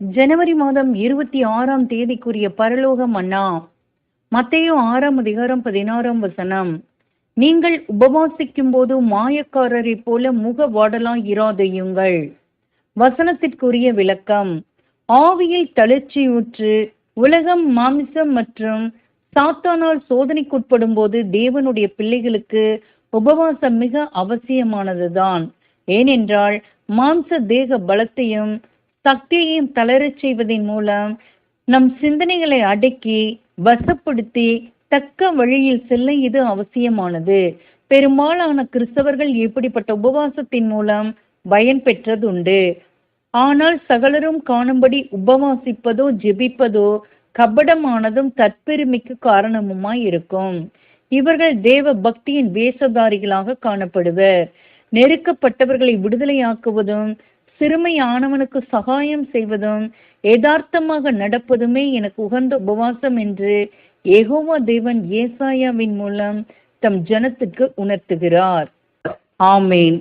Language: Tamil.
ஜனவரி மாதம் இருபத்தி ஆறாம் தேதிக்குரிய பரலோகம் அண்ணா மத்தையோ ஆறாம் அதிகாரம் பதினாறாம் வசனம். நீங்கள் உபவாசிக்கும் போது மாயக்காரரைப் போல முக வாடலாம் இராதையுங்கள். வசனத்திற்குரிய விளக்கம் ஆவியில் தளர்ச்சியுற்று உலகம் மாமிசம் மற்றும் சாத்தானால் சோதனைக்குட்படும் போது தேவனுடைய பிள்ளைகளுக்கு உபவாசம் மிக அவசியமானதுதான். ஏனென்றால் மாம்ச தேக பலத்தையும் சக்தியையும் தளரச் செய்வதன் மூலம் நம் சிந்தனைகளை அடக்கி வசப்படுத்தி தக்க வழியில் செல்ல இது அவசியமானது. பெரும்பாலான கிறிஸ்தவர்கள் இப்படிப்பட்ட உபவாசத்தின் மூலம் பயன் பெற்றதுண்டு. ஆனால் சகலரும் காணும்படி உபவாசிப்பதோ ஜெபிப்பதோ கபடமானதும் தற்பெருமைக்கு காரணமுமாய் இருக்கும். இவர்கள் தேவ பக்தியின் வேஷதாரிகளாக காணப்படுவர். நெருக்கப்பட்டவர்களை விடுதலையாக்குவதும் சிறுமையானவனுக்கு சகாயம் செய்வதும் யதார்த்தமாக நடப்பதுமே எனக்கு உகந்த உபவாசம் என்று ஏகோவா தேவன் ஏசாயாவின் மூலம் தம் ஜனத்துக்கு உணர்த்துகிறார். ஆமேன்.